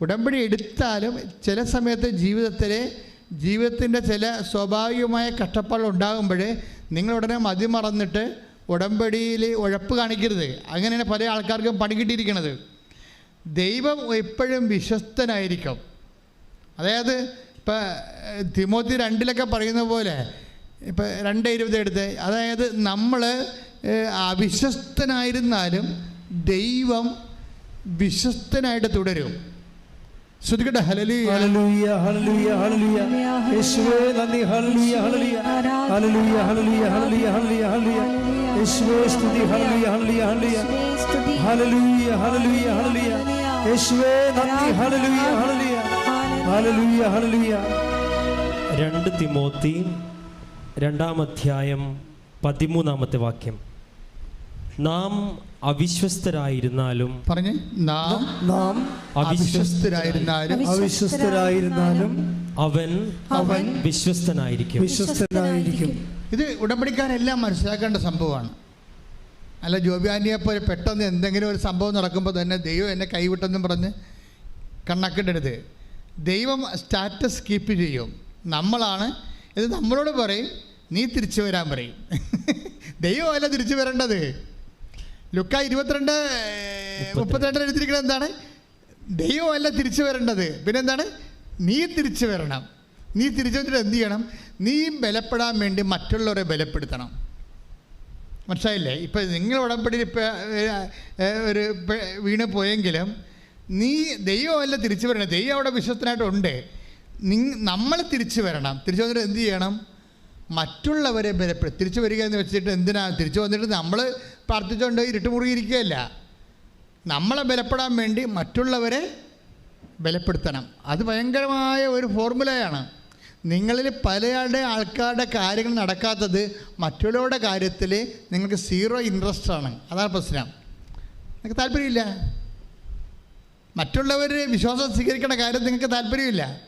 ഉടമ്പടി എടുത്താലും ചില സമയത്ത് ജീവിതത്തിലെ ജീവിതത്തിന്റെ ചില സ്വാഭാവികമായ കഷ്ടപ്പാടുകൾ ഉണ്ടാകുമ്പോൾ നിങ്ങളുടനെ മതി മറന്നിട്ട് ഉടമ്പടിയിൽ ഉഴപ്പ് കാണിക്കരുത്. അങ്ങനെയാണ് പല ആൾക്കാർക്കും പണി കിട്ടിയിരിക്കുന്നത്. ദൈവം എപ്പോഴും വിശ്വസ്തനായിരിക്കും. അതായത് ഇപ്പം തിമോത്തി രണ്ടിലൊക്കെ പറയുന്ന പോലെ ഇപ്പം രണ്ട് ഇരുപത് എടുത്ത് അതായത് നമ്മൾ അവിശ്വസ്തനായിരുന്നാലും ദൈവം വിശ്വസ്തനായിട്ട് തുടരും. ശ്രദ്ധിക്കട്ടെ ഹലലിയ ഹലലിയ ഹലലിയ ഹലലിയ യേശുവേ നന്ദി. ഹലലിയ ഹലലിയ ഹലലിയ ഹലലിയ ഹലലിയ ഹലലിയ ഹലലിയ യേശുവേ സ്തുതി. ഹലലിയ ഹലലിയ ഹലലിയ ഹലലിയ ഹലലിയ ഹലലിയ യേശുവേ നന്ദി. ഹലലിയ ഹലലിയ ഹലലിയ ഹലലിയ രണ്ട് തിമോത്തി രണ്ടാം അധ്യായം പതിമൂന്നാമത്തെ വാക്യം. നാം അവിശ്വസ്തരായിരുന്നാലും പറഞ്ഞു നാം നാം അവിശ്വസ്തരായിരുന്നാലും അവിശ്വസ്തരായിരുന്നാലും അവൻ അവൻ വിശ്വസ്തനായിരിക്കും. വിശ്വസ്തനായിരിക്കും. ഇത് ഉടമ്പടിക്കാരെല്ലാം മനസ്സിലാക്കേണ്ട സംഭവമാണ്. അല്ല ജോബിയാനിയെ പോലെ പെട്ടെന്ന് എന്തെങ്കിലും ഒരു സംഭവം നടക്കുമ്പോൾ തന്നെ ദൈവം എന്നെ കൈവിട്ടെന്നും പറഞ്ഞ് കണ്ണക്കിടരുത് ദൈവം സ്റ്റാറ്റസ് കീപ്പ് ചെയ്യും. നമ്മളാണ് ഇത് നമ്മളോട് പറയും നീ തിരിച്ചു വരാൻ പറയും. ദൈവമല്ല തിരിച്ചു വരേണ്ടത്. ലുക്ക ഇരുപത്തിരണ്ട് മുപ്പത്തിരണ്ടിൽ എടുത്തിരിക്കുന്നത് എന്താണ്? ദൈവമല്ല തിരിച്ചു വരേണ്ടത്. പിന്നെന്താണ്? നീ തിരിച്ചു വരണം. നീ തിരിച്ചു വന്നിട്ട് എന്ത് ചെയ്യണം? നീ ബലപ്പെടാൻ വേണ്ടി മറ്റുള്ളവരെ ബലപ്പെടുത്തണം. മനസ്സിലായില്ലേ? ഇപ്പം നിങ്ങൾ ഉടമ്പടിയിൽ ഇപ്പം ഒരു വീണ് പോയെങ്കിലും നീ ദൈവമല്ല തിരിച്ചു വരണം ദൈവം അവിടെ വിശ്വസ്തനായിട്ടുണ്ട് നമ്മൾ തിരിച്ചു വരണം. തിരിച്ചു വന്നിട്ട് എന്ത് ചെയ്യണം? മറ്റുള്ളവരെ ബലപ്പെടും തിരിച്ചു വരിക എന്ന് വെച്ചിട്ട് എന്തിനാ? തിരിച്ചു വന്നിട്ട് നമ്മൾ പ്രാർത്ഥിച്ചുകൊണ്ട് ഇരുട്ട് മുറുകിയിരിക്കുകയല്ല നമ്മളെ ബലപ്പെടാൻ വേണ്ടി മറ്റുള്ളവരെ ബലപ്പെടുത്തണം. അത് ഭയങ്കരമായ ഒരു ഫോർമുലയാണ്. നിങ്ങളിൽ പലയാളുടെ ആൾക്കാരുടെ കാര്യങ്ങൾ നടക്കാത്തത് മറ്റുള്ളവരുടെ കാര്യത്തിൽ നിങ്ങൾക്ക് സീറോ ഇൻട്രസ്റ്റ് ആണ്. അതാണ് പ്രശ്നം. നിങ്ങൾക്ക് താല്പര്യമില്ല? മറ്റുള്ളവർ വിശ്വാസം സ്വീകരിക്കേണ്ട കാര്യം നിങ്ങൾക്ക് താല്പര്യമില്ല?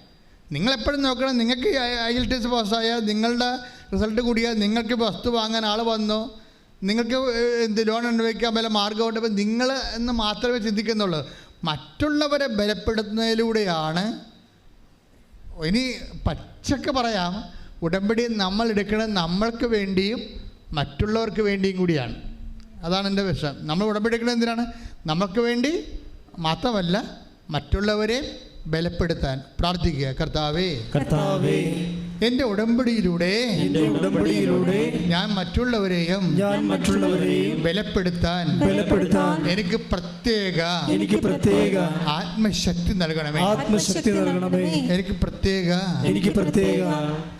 നിങ്ങളെപ്പോഴും നോക്കണം നിങ്ങൾക്ക് ഐ പാസ്സായ നിങ്ങളുടെ റിസൾട്ട് കൂടിയാൽ നിങ്ങൾക്ക് വസ്തു വാങ്ങാൻ ആൾ വന്നു. നിങ്ങൾക്ക് എന്ത് ലോൺ അനുഭവിക്കാൻ പോലെ മാർഗമുണ്ട് ഉണ്ടപ്പോൾ നിങ്ങൾ എന്ന് മാത്രമേ ചിന്തിക്കുന്നുള്ളൂ. മറ്റുള്ളവരെ ബലപ്പെടുത്തുന്നതിലൂടെയാണ് ഇനി പച്ചക്ക് പറയാം. ഉടമ്പടി നമ്മൾ എടുക്കുന്നത് നമ്മൾക്ക് വേണ്ടിയും മറ്റുള്ളവർക്ക് വേണ്ടിയും കൂടിയാണ്. അതാണ് എന്റെ വിഷയം. നമ്മൾ ഉടമ്പടി എടുക്കുന്നത് എന്തിനാണ്? നമുക്ക് വേണ്ടി മാത്രമല്ല മറ്റുള്ളവരെ ബലപ്പെടുത്താൻ പ്രാർത്ഥിക്കുക. കർത്താവേ കർത്താവേ എന്റെ ഉടമ്പടിയിലൂടെ എന്റെ ഉടമ്പടിയിലൂടെ ഞാൻ മറ്റുള്ളവരെയും ഞാൻ മറ്റുള്ളവരെയും ബലപ്പെടുത്താൻ ബലപ്പെടുത്താൻ എനിക്ക് പ്രത്യേക എനിക്ക് പ്രത്യേക ആത്മശക്തി നൽകണമേ. ആത്മശക്തി നൽകണമേ. എനിക്ക് പ്രത്യേക എനിക്ക് പ്രത്യേക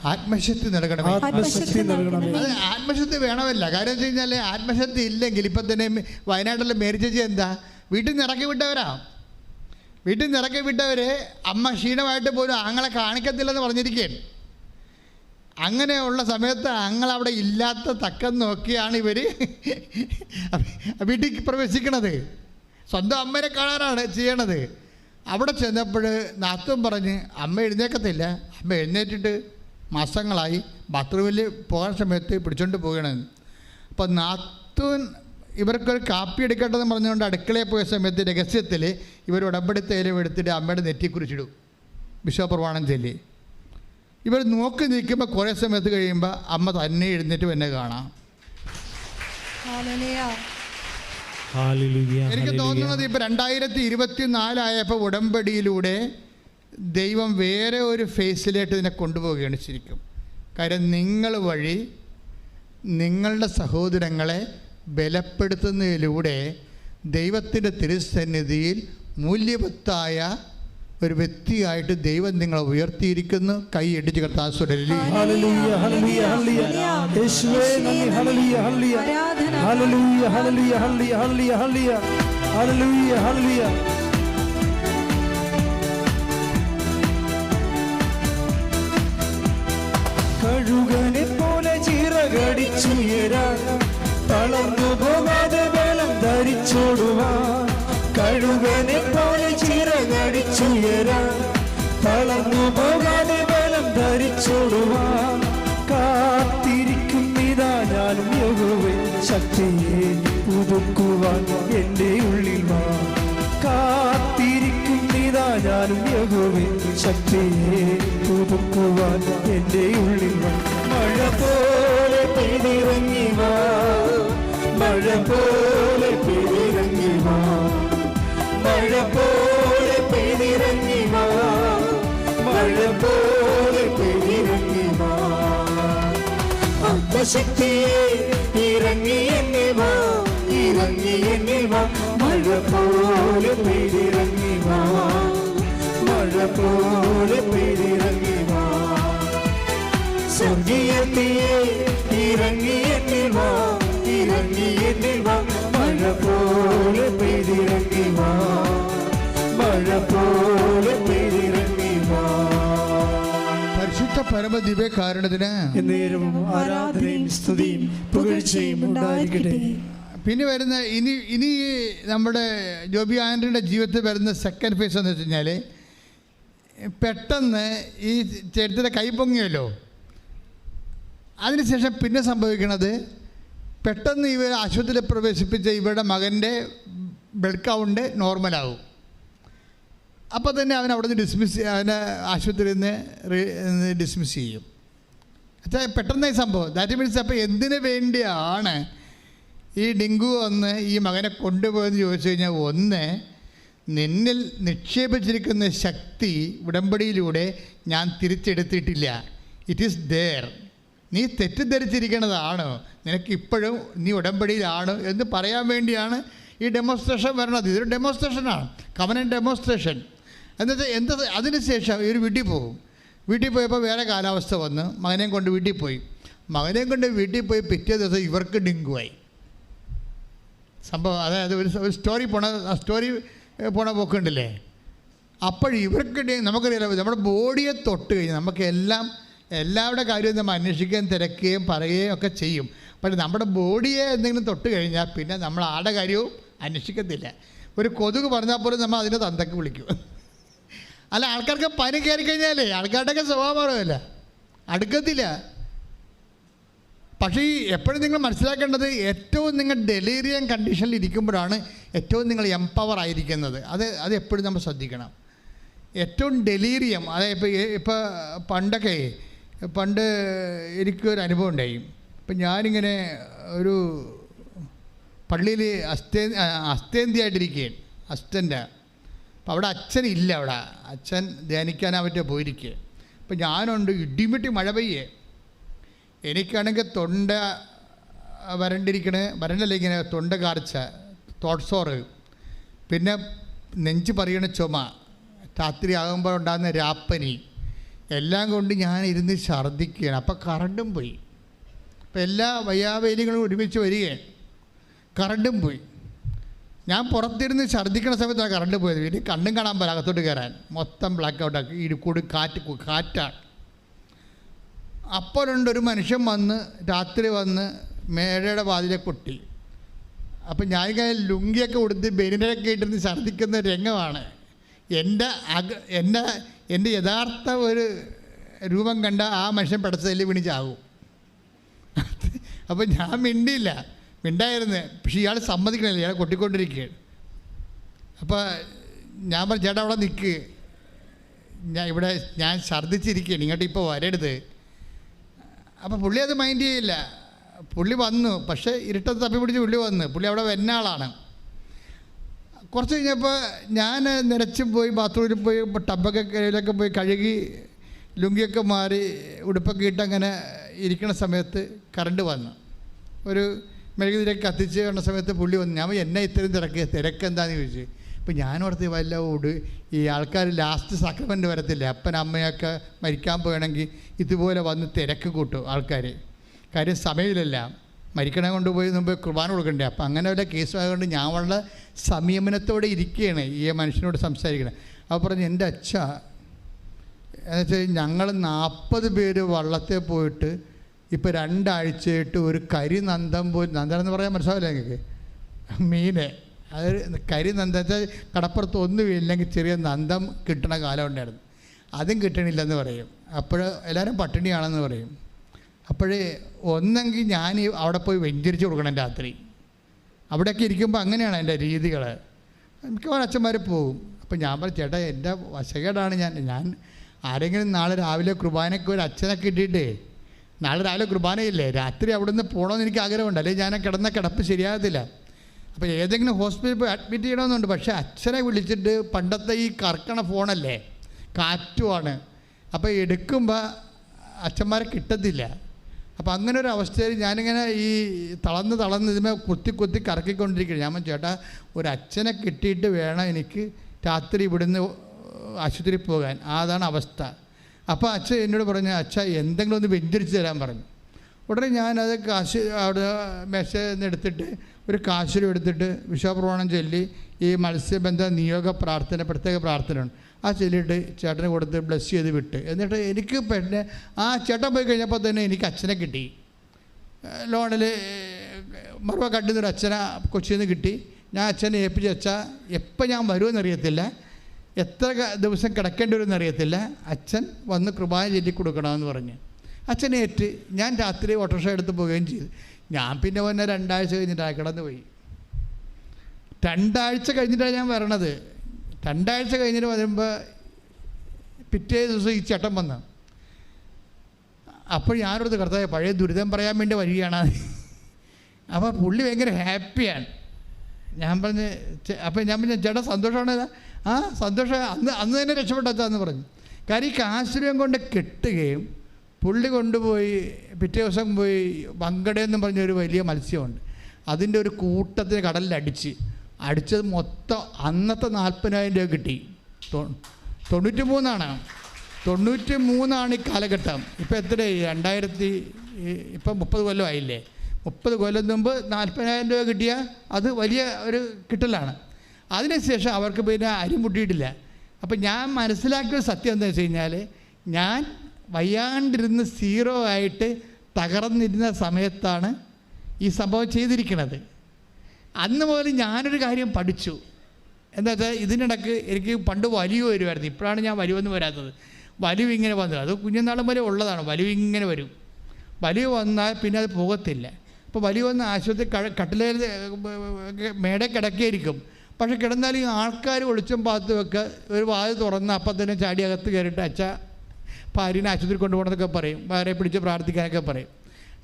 ആത്മശക്തി നൽകണമേ. ആത്മശക്തി നൽകണമേ. അത് ആത്മശക്തി വേണമല്ല. കാര്യം വെച്ച് കഴിഞ്ഞാൽ ആത്മശക്തി ഇല്ലെങ്കിൽ ഇപ്പം തന്നെ വയനാട്ടിലെ മേരിച്ചേച്ചി എന്താ? വീട്ടിൽ നിന്ന് ഇറക്കി വിട്ടവരാ. വീട്ടിൽ നിന്ന് ഇറക്കി വിട്ടവർ അമ്മ ക്ഷീണമായിട്ട് പോലും ആങ്ങളെ കാണിക്കത്തില്ലെന്ന് പറഞ്ഞിരിക്കുകയാണ് അങ്ങനെയുള്ള സമയത്ത് അവിടെ ഇല്ലാത്ത തക്കം നോക്കിയാണ് ഇവർ വീട്ടിൽ പ്രവേശിക്കണത്. സ്വന്തം അമ്മേനെ കാണാനാണ് ചെയ്യണത്. അവിടെ ചെന്നപ്പോൾ നാത്തും പറഞ്ഞ് അമ്മ എഴുന്നേക്കത്തില്ല. അമ്മ എഴുന്നേറ്റിട്ട് മാസങ്ങളായി ബാത്റൂമിൽ പോകാൻ സമയത്ത് പിടിച്ചോണ്ട് പോകണമെന്ന് അപ്പോൾ നാത്തൂൻ ഇവർക്കൊരു കാപ്പി എടുക്കട്ടെന്ന് പറഞ്ഞുകൊണ്ട് അടുക്കളയിൽ പോയ സമയത്ത് രഹസ്യത്തിൽ ഇവർ ഉടമ്പടി ഏലം എടുത്തിട്ട് അമ്മയുടെ നെറ്റി കുറിച്ചിടും. വിശ്വപ്രമാണം ചൊല്ലി. ഇവർ നോക്കി നിൽക്കുമ്പോൾ കുറേ സമയത്ത് കഴിയുമ്പോൾ അമ്മ തന്നെ എഴുന്നേറ്റ് എന്നെ കാണാം. എനിക്ക് തോന്നുന്നത് ഇപ്പം രണ്ടായിരത്തി ഇരുപത്തി നാലായപ്പോൾ ഉടമ്പടിയിലൂടെ ദൈവം വേറെ ഒരു ഫേസിലേക്ക് ഇതിനെ കൊണ്ടുപോവുകയാണ് ശരിക്കും. കാര്യം നിങ്ങൾ വഴി നിങ്ങളുടെ സഹോദരങ്ങളെ ബലപ്പെടുത്തുന്നതിലൂടെ ദൈവത്തിന്റെ തിരുസന്നിധിയിൽ മൂല്യവത്തായ ഒരു വ്യക്തിയായിട്ട് ദൈവം നിങ്ങളെ ഉയർത്തിയിരിക്കുന്നു. കൈ ഇടിച്ചു കഴുകനെ പോലെ ചിറകടിച്ചുയരാൻ തളർന്നു പോകാതെ ബലം ധരിച്ചോടുവാൻ. കഴുകനെ പോലെ ചിറകടിച്ചുയരാൻ. വളർന്നു പോകാതെ ബലം ധരിച്ചോടുവാൻ കാത്തിരിക്കുന്നിതാ ഞാനും യഹോവേ. ശക്തിയെ പുതുക്കുവാൻ എന്റെ ഉള്ളിൽ വാ. കാത്തിരിക്കുന്നിതാ ഞാനും യഹോവേ. ശക്തിയെ പുതുക്കുവാൻ എന്റെ ഉള്ളിൽ വാ. മഴ പോലെ പെയ്തിറങ്ങി വാ. മഴ പോലെ പെയ്തിറങ്ങി വാ മഴ പോലെ പെയ്തിറങ്ങി വാ മഴ പോലെ പെയ്തിറങ്ങി വാ ആത്മശക്തിയെ ഇറങ്ങി എന്നെ വാ ഇറങ്ങി എന്നെ വാ മഴ പോലെ പെയ്തിറങ്ങി വാ മഴ പോലെ പെയ്തിറങ്ങി വാ മഴ പോലെ പെയ്തിറങ്ങി വാ മഴ പോലെ പെയ്തിറങ്ങി വാ പരിശുദ്ധ പരമ ദിവ്യ കാരണത്തിന് എന്നേരവും ആരാധനയും സ്തുതിയും പുകഴ്ചയും ഉണ്ടായിരിക്കട്ടെ. പിന്നെ വരുന്ന ഇനി ഇനി നമ്മുടെ ജോബി ആൻഡ്രിയുടെ ജീവിതത്തിൽ വരുന്ന സെക്കൻഡ് ഫേസ് എന്ന് വെച്ച് കഴിഞ്ഞാൽ പെട്ടെന്ന് ഈ ചേട്ടത്തിന്റെ കൈ പൊങ്ങിയല്ലോ. അതിനുശേഷം പിന്നെ സംഭവിക്കുന്നത് പെട്ടെന്ന് ഇവർ ആശുപത്രിയിൽ പ്രവേശിപ്പിച്ച ഇവരുടെ മകന്റെ ബ്ലഡ് കൗണ്ട് നോർമലാവും അപ്പോൾ തന്നെ അവൻ അവിടെ നിന്ന് ഡിസ്മിസ് അവനെ ആശുപത്രിയിൽ നിന്ന് ഡിസ്മിസ് ചെയ്യും. അച്ഛാ പെട്ടെന്ന് ഈ സംഭവം. ദാറ്റ് മീൻസ് അപ്പോൾ എന്തിനു വേണ്ടിയാണ് ഈ ഡെങ്കു വന്ന് ഈ മകനെ കൊണ്ടുപോയെന്ന് ചോദിച്ചു കഴിഞ്ഞാൽ ഒന്ന് നിന്നിൽ നിക്ഷേപിച്ചിരിക്കുന്ന ശക്തി ഉടമ്പടിയിലൂടെ ഞാൻ തിരിച്ചെടുത്തിട്ടില്ല. ഇറ്റ് ഈസ് ദെയർ നീ തെറ്റിദ്ധരിച്ചിരിക്കുന്നതാണ് നിനക്ക് ഇപ്പോഴും നീ ഉടമ്പടിയിലാണ് എന്ന് പറയാൻ വേണ്ടിയാണ് ഈ ഡെമോൺസ്ട്രേഷൻ വരണത് ഇതൊരു ഡെമോൺസ്ട്രേഷനാണ് കമനൻ ഡെമോൺസ്ട്രേഷൻ എന്നിട്ട് എന്താ അതിനുശേഷം ഇവർ വീട്ടിൽ പോകും. വീട്ടിൽ പോയപ്പോൾ വേറെ കാലാവസ്ഥ വന്ന് മകനെയും കൊണ്ട് വീട്ടിൽ പോയി. മകനെയും കൊണ്ട് വീട്ടിൽ പോയി പിറ്റേ ദിവസം ഇവർക്ക് ഡെങ്കുവായി. സംഭവം അതായത് ഒരു സ്റ്റോറി പോണ സ്റ്റോറി പോണ പോക്കുണ്ടല്ലേ? അപ്പോൾ ഇവർക്ക് നമുക്കറിയാലോ നമ്മുടെ ബോഡിയെ തൊട്ട് കഴിഞ്ഞാൽ നമുക്ക് എല്ലാം എല്ലാവരുടെ കാര്യവും നമ്മൾ അന്വേഷിക്കുകയും തിരക്കുകയും പറയുകയും ഒക്കെ ചെയ്യും. പക്ഷെ നമ്മുടെ ബോഡിയെ എന്തെങ്കിലും തൊട്ട് കഴിഞ്ഞാൽ പിന്നെ നമ്മൾ ആടെ കാര്യവും അന്വേഷിക്കത്തില്ല. ഒരു കൊതുക് പറഞ്ഞാൽ പോലും നമ്മൾ അതിനെ തന്തക്ക് വിളിക്കും. അല്ല ആൾക്കാർക്ക് പനി കയറി കഴിഞ്ഞാലേ ആൾക്കാരുടെയൊക്കെ സ്വഭാവമല്ല അടുക്കത്തില്ല. പക്ഷേ ഈ എപ്പോഴും നിങ്ങൾ മനസ്സിലാക്കേണ്ടത് ഏറ്റവും നിങ്ങൾ ഡെലീറിയം കണ്ടീഷനിൽ ഇരിക്കുമ്പോഴാണ് ഏറ്റവും നിങ്ങൾ എംപവർ ആയിരിക്കുന്നത്. അത് അത് എപ്പോഴും നമ്മൾ ശ്രദ്ധിക്കണം. ഏറ്റവും ഡെലീറിയം അതായത് ഇപ്പോൾ ഇപ്പോൾ പണ്ടൊക്കെ പണ്ട് എനിക്കൊരു അനുഭവം ഉണ്ടായി. ഇപ്പം ഞാനിങ്ങനെ ഒരു പള്ളിയിൽ അസ്തേ അസ്തേന്തിയായിട്ടിരിക്കുകയാണ്. അസ്റ്റന്റ് അപ്പം അവിടെ അച്ഛൻ ഇല്ല അവിടെ. അച്ഛൻ ധ്യാനിക്കാനാ പറ്റിയ പോയിരിക്കുക അപ്പം ഞാനുണ്ട് ഇടിമിട്ടി മഴ പെയ്യേ. എനിക്കാണെങ്കിൽ തൊണ്ട വരണ്ടിരിക്കണേ. വരണ്ടല്ല ഇങ്ങനെ തൊണ്ട കാർച്ച തോട്ട്സോറ് പിന്നെ നെഞ്ച് പറയണ ചുമ. രാത്രി ആകുമ്പോൾ ഉണ്ടാകുന്ന രാപ്പനി. എല്ലാം കൊണ്ട് ഞാൻ ഇരുന്ന് ഛർദ്ദിക്കുകയാണ്. അപ്പോൾ കറണ്ടും പോയി. അപ്പോൾ എല്ലാ വയ്യാവേലികളും ഒരുമിച്ച് വരികയാണ്. കറണ്ടും പോയി. ഞാൻ പുറത്തിരുന്ന് ഛർദ്ദിക്കുന്ന സമയത്താണ് കറണ്ട് പോയത്. വീട്ടിൽ കണ്ണും കാണാൻ പോലെ അകത്തോട്ട് കയറാൻ. മൊത്തം ബ്ലാക്ക് ഔട്ടാക്കി ഇടുക്കൂട് കാറ്റ് കാറ്റാണ്. അപ്പോഴുണ്ട് ഒരു മനുഷ്യൻ വന്ന് രാത്രി വന്ന് മേഴയുടെ വാതിലെ കൊട്ടി അപ്പം ഞാൻ ലുങ്കിയൊക്കെ കൊടുത്ത് ബെനിനൊക്കെ ഇട്ടിരുന്ന് ഛർദ്ദിക്കുന്ന രംഗമാണ്. എന്റെ അക എന്റെ എന്റെ യഥാർത്ഥ ഒരു രൂപം കണ്ട ആ മനുഷ്യൻ വീണ് അപ്പോൾ അപ്പം ഞാൻ മിണ്ടിയില്ല. മിണ്ടായിരുന്നു. പക്ഷേ ഇയാൾ സമ്മതിക്കണില്ല. ഇയാളെ കൊട്ടിക്കൊണ്ടിരിക്കുകയാണ്. അപ്പോൾ ഞാൻ പറഞ്ഞു ചേട്ടാ അവിടെ നിൽക്ക് ഞാൻ ഇവിടെ ഞാൻ ഛർദ്ദിച്ചിരിക്കുകയാണ്. ഇങ്ങോട്ട് ഇപ്പോൾ വരരുത്. അപ്പോൾ പുള്ളി അത് മൈൻഡ് ചെയ്യില്ല. പുള്ളി വന്നു. പക്ഷേ ഇരുട്ടത്ത് തപ്പി പിടിച്ച് പുള്ളി വന്നു. പുള്ളി അവിടെ വരുന്ന ആളാണ്. കുറച്ച് കഴിഞ്ഞപ്പോൾ ഞാൻ നിലച്ച് പോയി ബാത്റൂമിൽ പോയി ടബൊക്കെ കയ്യിലൊക്കെ പോയി കഴുകി ലുങ്കിയൊക്കെ മാറി ഉടുപ്പൊക്കെ ഇട്ട് അങ്ങനെ ഇരിക്കുന്ന സമയത്ത് കറണ്ട് വന്നു. ഒരു മെഴുകുതിരക്ക് കത്തിച്ച് കണ്ട സമയത്ത് പുള്ളി വന്നു. ഞാൻ എന്നെ ഇത്രയും തിരക്ക് തിരക്കെന്താന്ന് ചോദിച്ചു? ഇപ്പം ഞാനോർത്ത് വല്ല ഓട് ഈ ആൾക്കാർ ലാസ്റ്റ് സക്രമെന്റ് വരത്തില്ല? അപ്പൻ അമ്മയൊക്കെ മരിക്കാൻ പോകണമെങ്കിൽ ഇതുപോലെ വന്ന് തിരക്ക് കൂട്ടും ആൾക്കാർ കാര്യം സമയമില്ലല്ല. മരിക്കണ കൊണ്ടുപോയി മുമ്പ് കുർബാന കൊടുക്കണ്ടേ? അപ്പം അങ്ങനെ വല്ല കേസ് ആയതുകൊണ്ട് ഞാൻ വളരെ സംയമനത്തോടെ ഇരിക്കുകയാണ് ഈ മനുഷ്യനോട് സംസാരിക്കണം. അപ്പോൾ പറഞ്ഞു എന്റെ അച്ഛ എന്നുവെച്ചാൽ ഞങ്ങൾ നാൽപ്പത് പേര് വള്ളത്തിൽ പോയിട്ട് ഇപ്പോൾ രണ്ടാഴ്ചയായിട്ട് ഒരു കരി നന്ദം പോലും നന്ദനം എന്ന് പറയാൻ മനസ്സിലാവില്ല ഞങ്ങൾക്ക് മീനെ. അത് കരി നന്ദം വെച്ചാൽ കടപ്പുറത്ത് ഒന്നും ഇല്ലെങ്കിൽ ചെറിയ നന്ദം കിട്ടണ കാലം ഉണ്ടായിരുന്നു. അതും കിട്ടണില്ലെന്ന് പറയും. അപ്പോൾ എല്ലാവരും പട്ടിണിയാണെന്ന് പറയും. അപ്പോഴേ ഒന്നെങ്കിൽ ഞാൻ അവിടെ പോയി വെഞ്ചരിച്ച് കൊടുക്കണം രാത്രി. അവിടെയൊക്കെ ഇരിക്കുമ്പോൾ അങ്ങനെയാണ് എന്റെ രീതികൾ മിക്കവാറും അച്ഛന്മാർ പോകും അപ്പം ഞാൻ പറഞ്ഞു ചേട്ടാ എന്റെ വശകേടാണ് ഞാൻ ഞാൻ ആരെങ്കിലും നാളെ രാവിലെ കുർബാനയ്ക്ക് ഒരു അച്ഛനെ കിട്ടിയിട്ട് നാളെ രാവിലെ കുർബാനയില്ലേ രാത്രി അവിടെ നിന്ന് പോകണമെന്ന് എനിക്ക് ആഗ്രഹമുണ്ട്. അല്ലെങ്കിൽ ഞാൻ കിടന്ന കിടപ്പ് ശരിയാകത്തില്ല. അപ്പോൾ ഏതെങ്കിലും ഹോസ്പിറ്റലിൽ പോയി അഡ്മിറ്റ് ചെയ്യണമെന്നുണ്ട്. പക്ഷേ അച്ഛനെ വിളിച്ചിട്ട് പണ്ടത്തെ ഈ കറക്കണ ഫോണല്ലേ കാറ്റുമാണ് അപ്പോൾ എടുക്കുമ്പോൾ അച്ഛന്മാരെ കിട്ടത്തില്ല. അപ്പോൾ അങ്ങനെ ഒരു അവസ്ഥയിൽ ഞാനിങ്ങനെ ഈ തളന്ന് തളന്ന് ഇതിമേ കുത്തി കുത്തി കറക്കിക്കൊണ്ടിരിക്കുകയാണ്. ഞാൻ ചേട്ടാ ഒരു അച്ഛനെ കിട്ടിയിട്ട് വേണം എനിക്ക് രാത്രി ഇവിടുന്ന് ആശുപത്രി പോകാൻ. അതാണ് അവസ്ഥ. അപ്പോൾ അച്ഛൻ എന്നോട് പറഞ്ഞു അച്ഛ എന്തെങ്കിലും ഒന്ന് വെഞ്ചരിച്ച് തരാൻ പറഞ്ഞു. ഉടനെ ഞാനത് കാശ് അവിടെ മെസ്സേജ് നിന്ന് എടുത്തിട്ട് ഒരു കാശിലും എടുത്തിട്ട് വിശ്വപ്രവണം ചൊല്ലി ഈ മത്സ്യബന്ധ നിയോഗ പ്രാർത്ഥന പ്രത്യേക പ്രാർത്ഥനയുണ്ട് ആ ചെല്ലിട്ട് ചേട്ടനെ കൊടുത്ത് ബ്ലസ് ചെയ്ത് വിട്ട്. എന്നിട്ട് എനിക്ക് പിന്നെ ആ ചേട്ടൻ പോയി കഴിഞ്ഞപ്പോൾ തന്നെ എനിക്ക് അച്ഛനെ കിട്ടി. ലോണിൽ മറുപ കണ്ടുന്നൊരു അച്ഛനെ കൊച്ചിയിൽ നിന്ന് കിട്ടി. ഞാൻ അച്ഛനെ ഏൽപ്പിച്ച അച്ഛാ എപ്പോൾ ഞാൻ വരുമെന്നറിയത്തില്ല. എത്ര ദിവസം കിടക്കേണ്ടി വരുമെന്നറിയത്തില്ല. അച്ഛൻ വന്ന് കൃപാന ചെല്ലി കൊടുക്കണമെന്ന് പറഞ്ഞ്. അച്ഛനെ ഏറ്റ് ഞാൻ രാത്രി ഓട്ടോറിക്ഷ എടുത്ത് പോവുകയും ചെയ്തു. ഞാൻ പിന്നെ വന്നെ രണ്ടാഴ്ച കഴിഞ്ഞിട്ടാണ് കിടന്ന് പോയി രണ്ടാഴ്ച കഴിഞ്ഞിട്ടാണ് ഞാൻ വരണത്. രണ്ടാഴ്ച കഴിഞ്ഞിട്ട് വരുമ്പോൾ പിറ്റേ ദിവസം ഈ ചട്ടം വന്നു അപ്പോൾ ഞാനൊരു കർത്താവ് പഴയ ദുരിതം പറയാൻ വേണ്ടി വരികയാണ്. അപ്പോൾ പുള്ളി ഭയങ്കര ഹാപ്പിയാണ്. ഞാൻ പറഞ്ഞ് അപ്പം ഞാൻ പറഞ്ഞ ചേട്ടാ സന്തോഷമാണ് ആ സന്തോഷം അന്ന് അന്ന് തന്നെ രക്ഷപ്പെട്ടെന്ന് പറഞ്ഞു. കാര്യം ഈ കാശ്മീരം കൊണ്ട് കെട്ടുകയും പുള്ളി കൊണ്ടുപോയി പിറ്റേ ദിവസം പോയി വങ്കടയെന്നും പറഞ്ഞൊരു വലിയ മത്സ്യമുണ്ട്. അതിന്റെ ഒരു കൂട്ടത്തിന് കടലിൽ അടിച്ച് അടിച്ചത് മൊത്തം അന്നത്തെ നാൽപ്പതിനായിരം രൂപ കിട്ടി. തൊണ്ണൂറ്റി മൂന്നാണ് തൊണ്ണൂറ്റി മൂന്നാണ് ഈ കാലഘട്ടം. ഇപ്പം എത്രയായി? രണ്ടായിരത്തി ഇപ്പം മുപ്പത് കൊല്ലം ആയില്ലേ? മുപ്പത് കൊല്ലം മുമ്പ് നാൽപ്പതിനായിരം രൂപ കിട്ടിയ അത് വലിയ ഒരു കിട്ടലാണ്. അതിനുശേഷം അവർക്ക് പിന്നെ അരി മുട്ടിയിട്ടില്ല. അപ്പം ഞാൻ മനസ്സിലാക്കിയ സത്യം എന്താ വെച്ച് കഴിഞ്ഞാൽ ഞാൻ വയ്യാണ്ടിരുന്ന് സീറോ ആയിട്ട് തകർന്നിരുന്ന സമയത്താണ് ഈ സംഭവം ചെയ്തിരിക്കുന്നത് അന്ന് മുതൽ ഞാനൊരു കാര്യം പഠിച്ചു. എന്താ വെച്ചാൽ ഇതിനിടക്ക് എനിക്ക് പണ്ട് വലിവ് വരുമായിരുന്നു ഇപ്പോഴാണ് ഞാൻ വലിവെന്ന് വരാത്തത്. വലിവ് ഇങ്ങനെ വന്നത് അത് കുഞ്ഞുനാളും വരെ ഉള്ളതാണ്. വലിവ് ഇങ്ങനെ വരും. വലിവ് വന്നാൽ പിന്നെ അത് പോകത്തില്ല. അപ്പോൾ വലിവ് വന്ന ആശുപത്രി കട്ടിലേൽ മേടെ കിടക്കിയിരിക്കും പക്ഷെ കിടന്നാൽ ഈ ആൾക്കാർ ഒളിച്ചും പാത്തും ഒക്കെ ഒരു വാതി തുറന്ന് അപ്പം തന്നെ ചാടി അകത്ത് കയറിയിട്ട് അച്ഛ ഭാര്യനെ ആശുപത്രി കൊണ്ടുപോകണമെന്നൊക്കെ പറയും. ഭാര്യയെ പിടിച്ച് പ്രാർത്ഥിക്കാനൊക്കെ പറയും.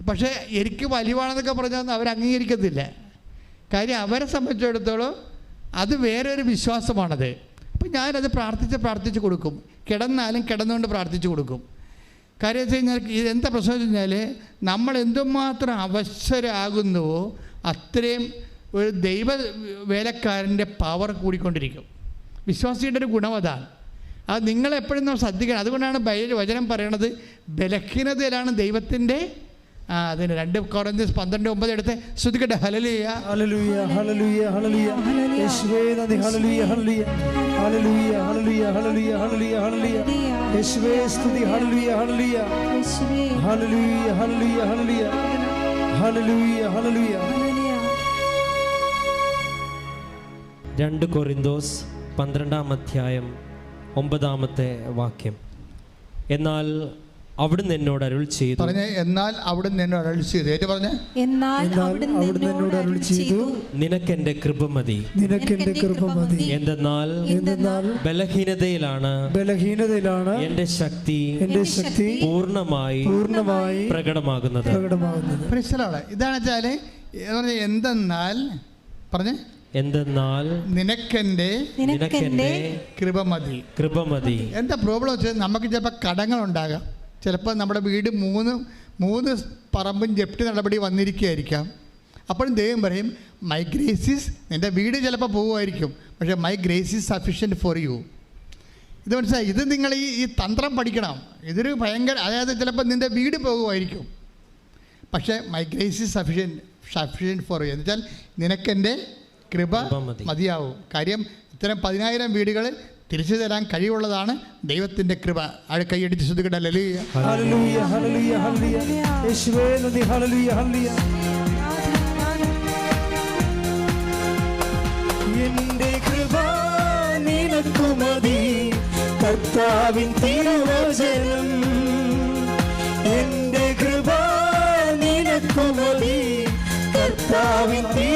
പക്ഷേ എനിക്ക് വലിവാണെന്നൊക്കെ പറഞ്ഞാൽ അവർ അംഗീകരിക്കത്തില്ല കാര്യം അവരെ സംബന്ധിച്ചിടത്തോളം അത് വേറൊരു വിശ്വാസമാണത്. അപ്പം ഞാനത് പ്രാർത്ഥിച്ച് പ്രാർത്ഥിച്ച് കൊടുക്കും. കിടന്നാലും കിടന്നുകൊണ്ട് പ്രാർത്ഥിച്ച് കൊടുക്കും. കാര്യം വെച്ച് കഴിഞ്ഞാൽ എന്താ പ്രശ്നം വെച്ച് കഴിഞ്ഞാൽ നമ്മൾ എന്തുമാത്രം അവസരമാകുന്നുവോ അത്രയും ഒരു ദൈവ വേലക്കാരന്റെ പവർ കൂടിക്കൊണ്ടിരിക്കും. വിശ്വാസിയുടെ ഒരു ഗുണം അതാണ്. അത് നിങ്ങളെപ്പോഴും നമ്മൾ ശ്രദ്ധിക്കണം. അതുകൊണ്ടാണ് വചനം പറയണത് ബലഹീനതയിലാണ് ദൈവത്തിന്റെ ആ അതിന് രണ്ട് കുറഞ്ഞ പന്ത്രണ്ട് ഒമ്പത് എടുത്ത് ശ്രദ്ധിക്കട്ടെ ഹലലിയ ഹല്ലേലൂയ ഹല്ലേലൂയ. ഹല്ലേലൂയ യേശുവേ നന്ദി. ഹല്ലേലൂയ hallelujah. Hallelujah hallelujah hallelujah hallelujah hallelujah. യേശുവേ സ്തുതി. ഹല്ലേലൂയ hallelujah hallelujah hallelujah. Hallelujah hallelujah. ഹല്ലേലൂയ. രണ്ട് കൊറിന്തോസ് പന്ത്രണ്ടാം അധ്യായം ഒമ്പതാമത്തെ വാക്യം. എന്നാൽ അവിടുന്ന് എന്നോട് അരുൾ ചെയ്തു. പറഞ്ഞു എന്നാൽ അവിടുന്ന് എന്നോട് അരുൾ ചെയ്തു. ഏറ്റു പറഞ്ഞു. എന്നാൽ അവിടുന്ന് എന്നോട് അരുൾ ചെയ്തു. നിനക്ക് എന്റെ കൃപ മതി. നിനക്ക് എന്റെ കൃപ മതി. എന്തെന്നാൽ എന്തെന്നാൽ ബലഹീനതയിലാണ്. ബലഹീനതയിലാണ് എന്റെ ശക്തി എന്റെ ശക്തി പൂർണമായി പൂർണമായി പ്രകടമാകുന്നത്. പ്രകടമാകുന്നത്. ഇതാണ് വെച്ചാൽ പറഞ്ഞ എന്തെന്നാൽ പറഞ്ഞു. എന്തെന്നാൽ നിനക്കെന്റെ നിനക്കെന്റെ കൃപ മതി. കൃപ മതി. എന്താ പ്രോബ്ലം വെച്ചാൽ നമുക്ക് ചിലപ്പോൾ കടങ്ങളുണ്ടാകാം ചിലപ്പോൾ നമ്മുടെ വീട് മൂന്ന് മൂന്ന് പറമ്പും ജപ്തി നടപടി വന്നിരിക്കുകയായിരിക്കാം. അപ്പോഴും ദൈവം പറയും മൈ ഗ്രേസിസ് നിന്റെ വീട് ചിലപ്പോൾ പോകുമായിരിക്കും പക്ഷേ my grace is sufficient for you ഇത് മനസ്സിലായി? ഇത് നിങ്ങൾ ഈ ഈ തന്ത്രം പഠിക്കണം. ഇതൊരു ഭയങ്കര അതായത് ചിലപ്പോൾ നിന്റെ വീട് പോകുമായിരിക്കും. പക്ഷേ my grace sufficient sufficient sufficient for you എന്നുവെച്ചാൽ നിനക്കെന്റെ കൃപ മതിയാവും. കാര്യം ഇത്തരം പതിനായിരം വീടുകൾ തിരിച്ചു തരാൻ കഴിവുള്ളതാണ് ദൈവത്തിന്റെ കൃപ. ആഴ കൈയടിച്ച് ശ്രദ്ധിക്കട്ടെ? ഹല്ലേലൂയ. ഹല്ലേലൂയ ഹല്ലേലൂയ യേശുവേ നന്ദി. ഹല്ലേലൂയ ഹല്ലേലൂയ. എന്റെ കൃപ നിനക്കു മതി. കർത്താവിൻ തിരുവചനം. എന്റെ കൃപ നിനക്കു മതി. കർത്താവിൻ തിരുവചനം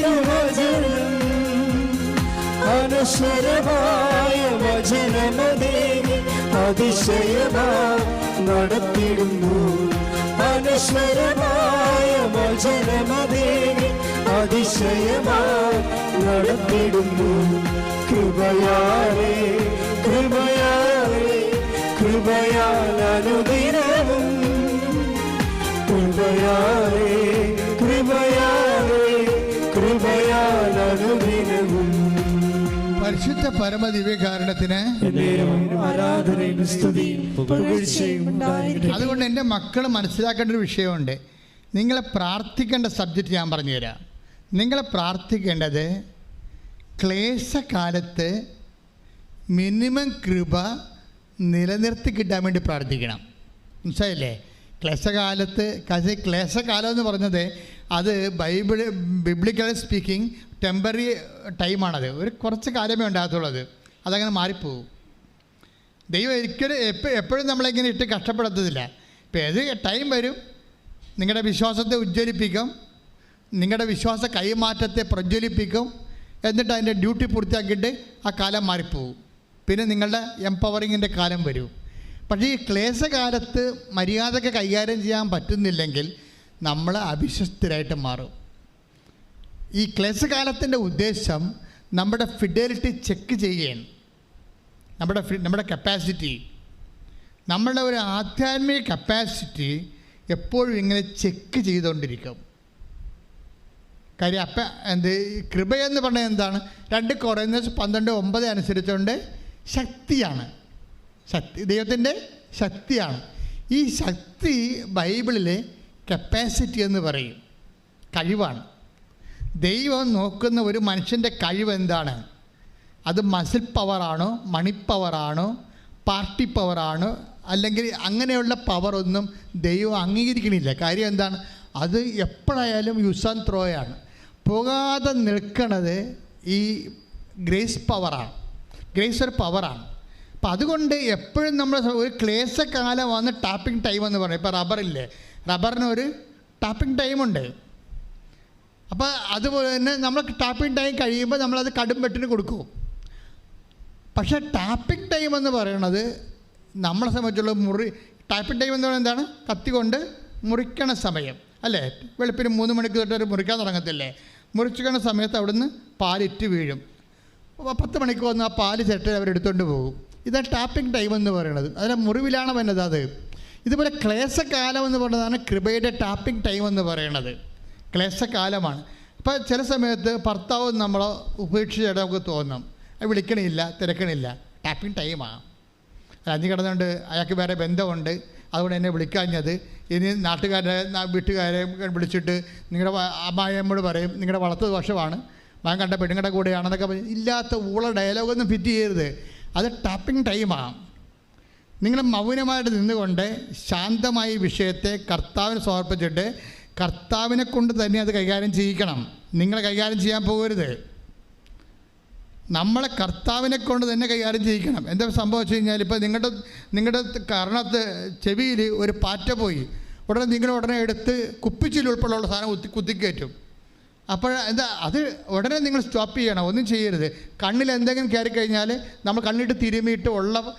അനശ്വരമായ വചനമതേവി അതിശയമായി നടത്തിടുന്നു. അനശ്വരമായ വചനമതേവി അതിശയമായി നടത്തിടുന്നു. കൃപയാലേ കൃപയാലേ കൃപയാൽ അനുദിനവും കൃപയാലേ കൃപയാലേ കൃപയാൽ പരിശുദ്ധ പരമ ദിവ്യകാരണത്തിന് ആരാധനയും സ്തുതിയും. അതുകൊണ്ട് എന്റെ മക്കൾ മനസ്സിലാക്കേണ്ട ഒരു വിഷയമുണ്ട്. നിങ്ങളെ പ്രാർത്ഥിക്കേണ്ട സബ്ജക്റ്റ് ഞാൻ പറഞ്ഞുതരാം. നിങ്ങളെ പ്രാർത്ഥിക്കേണ്ടത് ക്ലേശകാലത്ത് മിനിമം കൃപ നിലനിർത്തി കിട്ടാൻ വേണ്ടി പ്രാർത്ഥിക്കണം. മനസ്സിലായില്ലേ? ക്ലേശകാലത്ത് ക്ലേശകാലം എന്ന് പറഞ്ഞത് അത് ബൈബിൾ ബിബ്ലിക്കൽ സ്പീക്കിംഗ് ടെമ്പററി ടൈമാണത്. ഒരു കുറച്ച് കാര്യമേ ഉണ്ടാകത്തുള്ളത് അതങ്ങനെ മാറിപ്പോകും ദൈവം ഒരിക്കലും എപ്പോൾ എപ്പോഴും നമ്മളിങ്ങനെ ഇട്ട് കഷ്ടപ്പെടുത്തതില്ല ഇപ്പം ഏത് ടൈം വരും നിങ്ങളുടെ വിശ്വാസത്തെ ഉജ്ജ്വലിപ്പിക്കും നിങ്ങളുടെ വിശ്വാസ കൈമാറ്റത്തെ പ്രജ്വലിപ്പിക്കും എന്നിട്ട് അതിന്റെ ഡ്യൂട്ടി പൂർത്തിയാക്കിയിട്ട് ആ കാലം മാറിപ്പോകും പിന്നെ നിങ്ങളുടെ എംപവറിങ്ങിന്റെ കാലം വരും. പക്ഷേ ഈ ക്ലേശകാലത്ത് മര്യാദയ്ക്ക് കൈകാര്യം ചെയ്യാൻ പറ്റുന്നില്ലെങ്കിൽ നമ്മൾ അവിശ്വസ്തരായിട്ട് മാറും. ഈ ക്ലേശകാലത്തിന്റെ ഉദ്ദേശം നമ്മുടെ ഫിഡലിറ്റി ചെക്ക് ചെയ്യുകയാണ്. നമ്മുടെ നമ്മുടെ കപ്പാസിറ്റി നമ്മളുടെ ഒരു ആധ്യാത്മിക കപ്പാസിറ്റി എപ്പോഴും ഇങ്ങനെ ചെക്ക് ചെയ്തുകൊണ്ടിരിക്കും. കാര്യം അപ്പം എന്ത് കൃപയെന്ന് പറഞ്ഞാൽ എന്താണ്? രണ്ട് കുറയുന്ന പന്ത്രണ്ട് ഒമ്പത് അനുസരിച്ചുകൊണ്ട് ശക്തിയാണ്. ശക്തി ദൈവത്തിന്റെ ശക്തിയാണ്. ഈ ശക്തി ബൈബിളിൽ കപ്പാസിറ്റി എന്ന് പറയും. കഴിവാണ്. ദൈവം നോക്കുന്ന ഒരു മനുഷ്യന്റെ കഴിവ് എന്താണ്? അത് മസിൽ പവറാണോ മണി പവറാണോ പാർട്ടി പവറാണോ അല്ലെങ്കിൽ അങ്ങനെയുള്ള പവറൊന്നും ദൈവം അംഗീകരിക്കണില്ല. കാര്യം എന്താണ്? അത് എപ്പോഴായാലും യൂസ് ആൻഡ് ത്രോയാണ് പോകാതെ നിൽക്കണത് ഈ ഗ്രേസ് പവറാണ് ഗ്രേസ് ഒരു പവറാണ് അപ്പം അതുകൊണ്ട് എപ്പോഴും നമ്മൾ ഒരു ക്ലേശകാലം വന്ന് ടാപ്പിംഗ് ടൈം എന്ന് പറയും. ഇപ്പോൾ റബ്ബറില്ലേ റബ്ബറിന് ഒരു ടാപ്പിംഗ് ടൈമുണ്ട് അപ്പോൾ അതുപോലെ തന്നെ നമ്മൾ ടാപ്പിംഗ് ടൈം കഴിയുമ്പോൾ നമ്മളത് കടും വെട്ടിന് കൊടുക്കും. പക്ഷേ ടാപ്പിംഗ് ടൈം എന്ന് പറയുന്നത് നമ്മളെ സംബന്ധിച്ചുള്ള മുറി ടാപ്പിംഗ് ടൈം എന്ന് പറയുന്നത് എന്താണ്? കത്തി കൊണ്ട് മുറിക്കണ സമയം. അല്ലേ? വെളുപ്പിന് മൂന്ന് മണിക്ക് തൊട്ട് മുറിക്കാൻ തുടങ്ങത്തില്ലേ? മുറിച്ചിക്കണ സമയത്ത് അവിടുന്ന് പാലിറ്റ് വീഴും. പത്ത് മണിക്ക് വന്ന് ആ പാൽ ചിരട്ട അവരെടുത്തുകൊണ്ട് പോകും. ഇതാണ് ടാപ്പിംഗ് ടൈം എന്ന് പറയുന്നത് അതിലെ മുറിവിലാണ് വന്നത് അത്? ഇതുപോലെ ക്ലേശകാലം എന്ന് പറയുന്നതാണ് കൃപയുടെ ടാപ്പിംഗ് ടൈം എന്ന് പറയുന്നത്. ക്ലേശകാലമാണ്. അപ്പോൾ ചില സമയത്ത് ഭർത്താവ് നമ്മളെ ഉപേക്ഷിച്ചിട്ട് നമുക്ക് തോന്നും. വിളിക്കണില്ല തിരക്കണില്ല. ടാപ്പിംഗ് ടൈമാണ് അഞ്ഞു കിടന്നുകൊണ്ട് അയാൾക്ക് വേറെ ബന്ധമുണ്ട്. അതുകൊണ്ട് എന്നെ വിളിക്കാഞ്ഞത്. ഇനി നാട്ടുകാരെ വീട്ടുകാരെ വിളിച്ചിട്ട് നിങ്ങളുടെ അമ്മായിയമ്മോട് പറയും നിങ്ങളുടെ വളർത്തു ദോഷമാണ് മകൻ കണ്ട പെണ്ണുങ്ങളുടെ കൂടെയാണെന്നൊക്കെ പറയും ഇല്ലാത്ത ഊള ഡയലോഗൊന്നും ഫിറ്റ് ചെയ്യരുത്. അത് ടാപ്പിംഗ് ടൈമാണ് നിങ്ങൾ മൗനമായിട്ട് നിന്നുകൊണ്ട് ശാന്തമായി വിഷയത്തെ കർത്താവിന് സമർപ്പിച്ചിട്ട് കർത്താവിനെ കൊണ്ട് തന്നെ അത് കൈകാര്യം ചെയ്യിക്കണം. നിങ്ങൾ കൈകാര്യം ചെയ്യാൻ പോകരുത്. നമ്മളെ കർത്താവിനെ കൊണ്ട് തന്നെ കൈകാര്യം ചെയ്യിക്കണം. എന്താ സംഭവിച്ചു കഴിഞ്ഞാൽ ഇപ്പോൾ നിങ്ങളുടെ നിങ്ങളുടെ കർണത്ത് ചെവിയിൽ ഒരു പാറ്റ പോയി. ഉടനെ നിങ്ങൾ ഉടനെ എടുത്ത് കുപ്പിച്ചിൽ ഉൾപ്പെടെയുള്ള സാധനം കുത്തി കുത്തിക്കയറ്റും. അപ്പോൾ എന്താ അത് ഉടനെ നിങ്ങൾ സ്റ്റോപ്പ് ചെയ്യണം. ഒന്നും ചെയ്യരുത്. കണ്ണിൽ എന്തെങ്കിലും കയറി കഴിഞ്ഞാൽ നമ്മൾ കണ്ണിട്ട് തിരുമിയിട്ട് ഉള്ള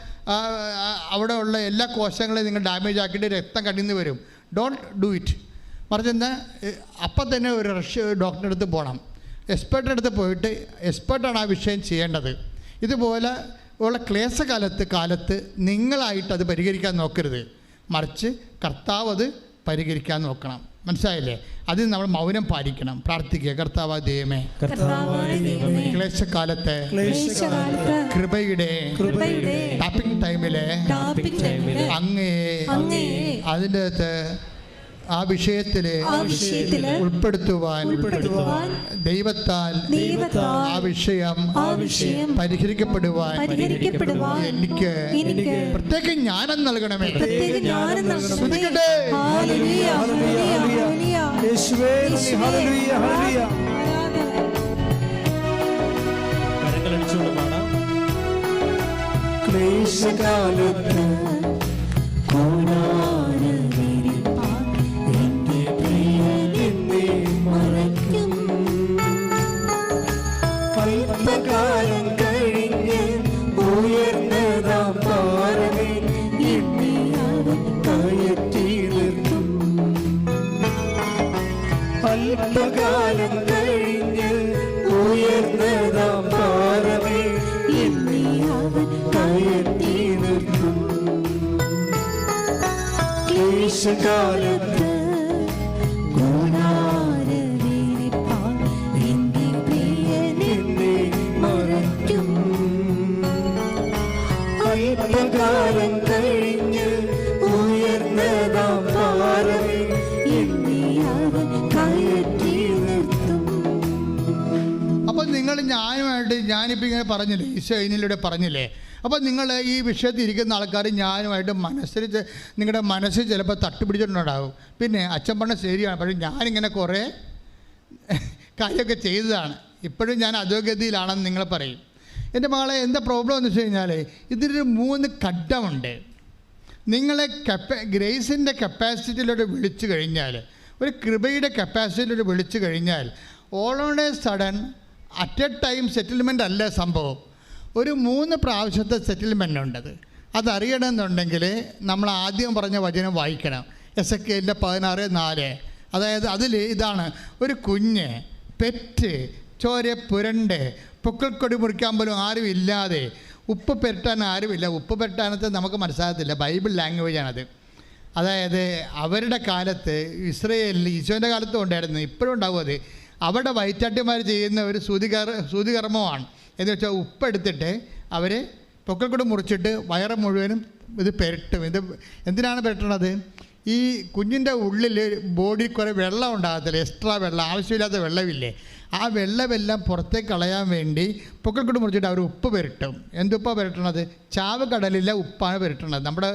അവിടെ ഉള്ള എല്ലാ കോശങ്ങളെയും നിങ്ങൾ ഡാമേജ് ആക്കിയിട്ട് രക്തം കണ്ടിന്ന് വരും. ഡോണ്ട് ഡു ഇറ്റ് മറിച്ച് എന്താ അപ്പം തന്നെ ഒരു റഷ് ഡോക്ടറിന്റെ അടുത്ത് പോകണം എക്സ്പേർട്ടിന്റെ അടുത്ത് പോയിട്ട് എക്സ്പേർട്ടാണ് ആ വിഷയം ചെയ്യേണ്ടത്. ഇതുപോലെ ഉള്ള ക്ലേശകാലത്ത് കാലത്ത് നിങ്ങളായിട്ട് അത് പരിഹരിക്കാൻ നോക്കരുത്. മറിച്ച് കർത്താവ് അത് പരിഹരിക്കാൻ നോക്കണം. മനസ്സിലായില്ലേ? അതിന് നമ്മൾ മൗനം പാലിക്കണം. പ്രാർത്ഥിക്കുക. കർത്താവ് ദൈവമേ. ക്ലേശകാലത്തെ ക്ലേശകാലത്ത് കൃപയുടെ ടാപ്പിംഗ് ടൈമിലെ അങ്ങേ അതിന്റെ അകത്ത് ആ വിഷയത്തിൽ ഉൾപ്പെടുത്തുവാൻ ഉൾപ്പെടുത്തുവാൻ ദൈവത്താൽ ആ വിഷയം ആ വിഷയം പരിഹരിക്കപ്പെടുവാൻ എനിക്ക് പ്രത്യേകം ജ്ഞാനം നൽകണമേ. പ്രത്യേക ജ്ഞാനം മറയ്ക്കും. അല്പകാലം അപ്പോൾ നിങ്ങൾ ഞാനുമായിട്ട് ഞാനിപ്പോ ഇങ്ങനെ പറഞ്ഞില്ലേ ഈശോ ഇതിലൂടെ പറഞ്ഞില്ലേ അപ്പോൾ നിങ്ങൾ ഈ വിഷയത്തിൽ ഇരിക്കുന്ന ആൾക്കാർ ഞാനുമായിട്ട് മനസ്സിൽ നിങ്ങളുടെ മനസ്സിൽ ചിലപ്പോൾ തട്ടുപിടിച്ചിട്ടുണ്ടാകും പിന്നെ അച്ഛൻ പറഞ്ഞ ശരിയാണ്. പക്ഷേ ഞാനിങ്ങനെ കുറേ കാര്യമൊക്കെ ചെയ്തതാണ്. ഇപ്പോഴും ഞാൻ അധോഗതിയിലാണെന്ന് നിങ്ങൾ പറയും. എന്റെ മകളെ എന്താ പ്രോബ്ലം എന്ന് വെച്ച് കഴിഞ്ഞാൽ ഇതിലൊരു മൂന്ന് ഘട്ടമുണ്ട്. നിങ്ങളെ കപ്പ ഗ്രേസിന്റെ കപ്പാസിറ്റിയിലൂടെ വിളിച്ചു കഴിഞ്ഞാൽ ഒരു കൃപയുടെ കപ്പാസിറ്റിയിലൂടെ വിളിച്ചു കഴിഞ്ഞാൽ all on a sudden at a time settlement അല്ല സംഭവം. ഒരു മൂന്ന് പ്രാവശ്യത്തെ സെറ്റിൽമെന്റ് ഉണ്ടത്. അതറിയണമെന്നുണ്ടെങ്കിൽ നമ്മൾ ആദ്യം പറഞ്ഞ വചനം വായിക്കണം. എസ് എ കെയിലെ പതിനാറ് നാല്. അതായത് അതിൽ ഇതാണ് ഒരു കുഞ്ഞ് പെറ്റ് ചോര പുരണ്ട് പൊക്കൾക്കൊടി മുറിക്കാൻ പോലും ആരും ഇല്ലാതെ ഉപ്പ് പെരട്ടാൻ ആരുമില്ല. ഉപ്പ് പെരട്ടാനത്ത് നമുക്ക് മനസ്സിലാകത്തില്ല. ബൈബിൾ ലാംഗ്വേജാണത് അതായത് അവരുടെ കാലത്ത് ഇസ്രയേലിൽ ഈശോന്റെ കാലത്തും ഉണ്ടായിരുന്നു. ഇപ്പോഴും ഉണ്ടാവും അത്. അവിടെ വൈറ്റാട്ടിമാർ ചെയ്യുന്ന ഒരു സൂതികർ സൂതികർമ്മമാണ്. എന്ന് വെച്ചാൽ ഉപ്പെടുത്തിട്ട് അവർ പൊക്കൽക്കൂട് മുറിച്ചിട്ട് വയറ് മുഴുവനും ഇത് പെരട്ടും. ഇത് എന്തിനാണ് പെരട്ടണത്? ഈ കുഞ്ഞിന്റെ ഉള്ളിൽ ബോഡി കുറേ വെള്ളം ഉണ്ടാകത്തില്ല? എക്സ്ട്രാ വെള്ളം ആവശ്യമില്ലാത്ത വെള്ളമില്ലേ? ആ വെള്ളമെല്ലാം പുറത്തേക്ക് കളയാൻ വേണ്ടി പൊക്കൽക്കൂട് മുറിച്ചിട്ട് അവർ ഉപ്പ് പെരട്ടും. എന്തുപ്പാണ് പെരട്ടണത്? ചാവ് കടലിലെ ഉപ്പാണ് പെരട്ടണത്. നമ്മുടെ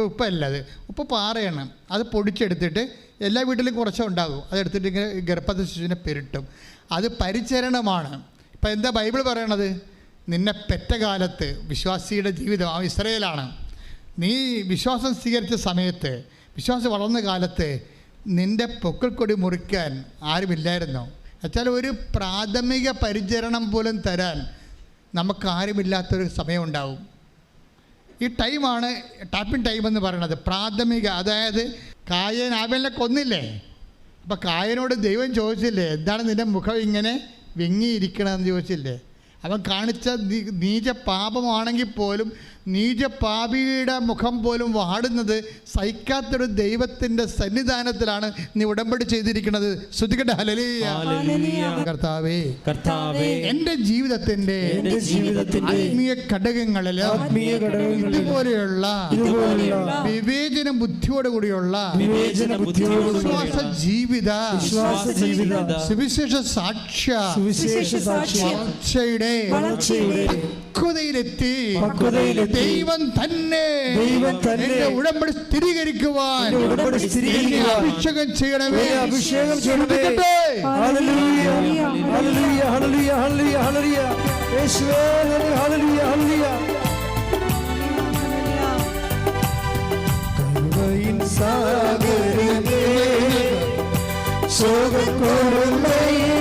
ഉപ്പല്ല അത് ഉപ്പ് പാറയാണ്. അത് പൊടിച്ചെടുത്തിട്ട് എല്ലാ വീട്ടിലും കുറച്ചുണ്ടാകും അതെടുത്തിട്ട് ഇങ്ങനെ ഗർഭത്തെ ശിശുവിനെ പെരട്ടും. അത് പരിചരണമാണ്. ഇപ്പം എന്താ ബൈബിൾ പറയണത്? നിന്നെ പെറ്റ കാലത്ത് വിശ്വാസിയുടെ ജീവിതം ആ ഇസ്രയേലാണ്. നീ വിശ്വാസം സ്വീകരിച്ച സമയത്ത് വിശ്വാസം വളർന്ന കാലത്ത് നിന്റെ പൊക്കിൾക്കൊടി മുറിക്കാൻ ആരുമില്ലായിരുന്നു. എന്നുവെച്ചാൽ ഒരു പ്രാഥമിക പരിചരണം പോലും തരാൻ നമുക്ക് ആരുമില്ലാത്തൊരു സമയമുണ്ടാവും. ഈ ടൈമാണ് ടാപ്പിംഗ് ടൈം എന്ന് പറയുന്നത് പ്രാഥമിക അതായത് കായൻ ആബലിനെ കൊന്നില്ലേ? അപ്പം കായനോട് ദൈവം ചോദിച്ചില്ലേ എന്താണ് നിന്റെ മുഖം ഇങ്ങനെ? വെങ്ങിയിരിക്കണമെന്ന് ചോദിച്ചില്ലേ? അവൻ കാണിച്ച നീച പാപമാണെങ്കിൽ പോലും നീച പാപിയുടെ മുഖം പോലും വാടുന്നത് സഹിക്കാത്തൊരു ദൈവത്തിന്റെ സന്നിധാനത്തിലാണ് നീ ഉടമ്പടി ചെയ്തിരിക്കുന്നത്. ശ്രുതികട്ടെ ഹലലിയ. കർത്താവേ കർത്താവേ. എന്റെ ജീവിതത്തിന്റെ എന്റെ ജീവിതത്തിന്റെ ആത്മീയ ഘടകങ്ങളിൽ ഇതുപോലെയുള്ള വിവേചന ബുദ്ധിയോട് കൂടിയുള്ള വിശ്വാസ ജീവിത സുവിശേഷ സാക്ഷ്യ വളർച്ചയുടെ പക്വതയിലെത്തി. പക്വതയിലെത്തി. ദൈവം തന്നെ ദൈവം തന്നെ എന്റെ ഉടമ്പടി സ്ഥിരീകരിക്കുവാൻ എന്റെ ഉടമ്പടി സ്ഥിരീകരിക്കുവാൻ എന്നെ അഭിഷേകം ചെയ്യണമേ എന്നെ അഭിഷേകം ചെയ്യണമേ. ശ്രദ്ധിക്കട്ടെ. Hallelujah hallelujah hallelujah hallelujah hallelujah യേശുവേ നന്ദി ഹല്ലേലൂയ ഹല്ലേലൂയ കരുണയിൻ സാഗരമേ ശോകക്കൊടുമയിലേറിടുമ്പോ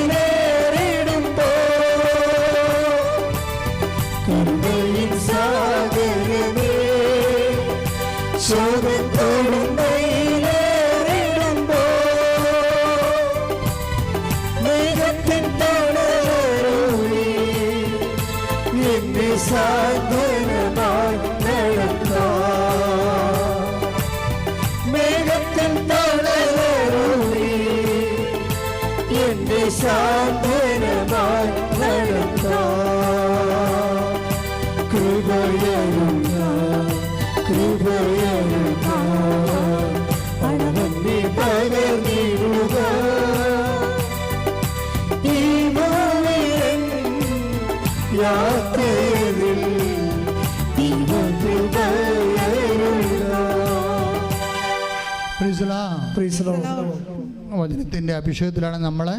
വചനത്തിന്റെ അഭിഷേകത്തിലാണ് നമ്മൾ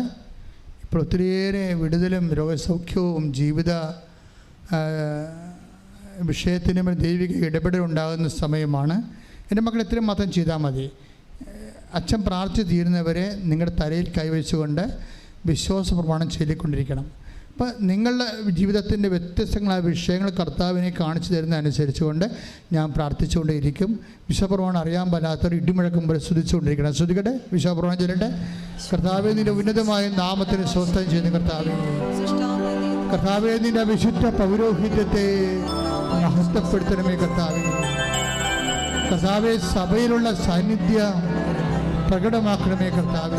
ഇപ്പോൾ ഒത്തിരിയേറെ വിടുതലും രോഗസൗഖ്യവും ജീവിത ആ, വിഷയത്തിനും ദൈവിക ഇടപെടൽ ഉണ്ടാകുന്ന സമയമാണ്. എന്റെ മക്കൾ ഇത്രയും മാത്രം ചെയ്താൽ മതി. അച്ഛൻ പ്രാർത്ഥിച്ച് തീരുന്നവരെ നിങ്ങളുടെ തലയിൽ കൈവച്ചുകൊണ്ട് വിശ്വാസ പ്രമാണം ചൊല്ലിക്കൊണ്ടിരിക്കണം. അപ്പം നിങ്ങളുടെ ജീവിതത്തിന്റെ വ്യത്യസ്തങ്ങളായ വിഷയങ്ങൾ കർത്താവിനെ കാണിച്ചു തരുന്ന അനുസരിച്ചുകൊണ്ട് ഞാൻ പ്രാർത്ഥിച്ചുകൊണ്ടേയിരിക്കും. വിശ്വപ്രമാണം അറിയാൻ പറ്റാത്തവർ ഇടിമുഴക്കം പോലെ സ്തുതിച്ചുകൊണ്ടിരിക്കണം. ശ്രദ്ധിക്കട്ടെ വിശ്വപ്രമാണം ചൊല്ലട്ടെ? കർത്താവെ നിന്റെ ഉന്നതമായ നാമത്തിന് സ്വസ്ഥം ചെയ്യുന്ന കർത്താവ്. കർത്താവെ നിന്റെ വിശുദ്ധ പൗരോഹിത്യത്തെ മഹത്വപ്പെടുത്തണമേ കർത്താവെ. കർത്താവെ സഭയിലുള്ള സാന്നിധ്യം പ്രകടമാക്കണമേ കർത്താവെ.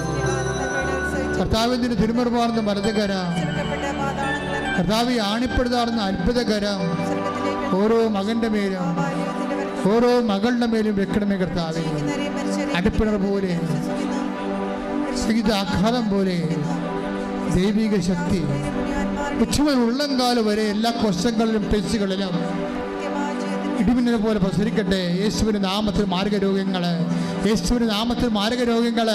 കർത്താവിന്റെ തിരുമറുമാർന്ന മരതകര കർത്താവ് ആണിപ്പെടുത്താറുന്ന അത്ഭുതകരം ഓരോ മകന്റെ മേലും ഓരോ മകളുടെ മേലും വെക്കണമേ കർത്താവെ. അടുപ്പിണർ പോലെ ആഘാതം പോലെ ദൈവിക ശക്തി ഉച്ചമുതൽ ഉള്ളംകാലം വരെ എല്ലാ കൊശങ്ങളിലും ടെസ്റ്റുകളിലും ഇടിമിന്നലെ പോലെ പ്രസരിക്കട്ടെ. യേശുവിന്റെ നാമത്തിൽ മാരകരോഗങ്ങൾ യേശുവിന്റെ നാമത്തിൽ മാരക രോഗങ്ങൾ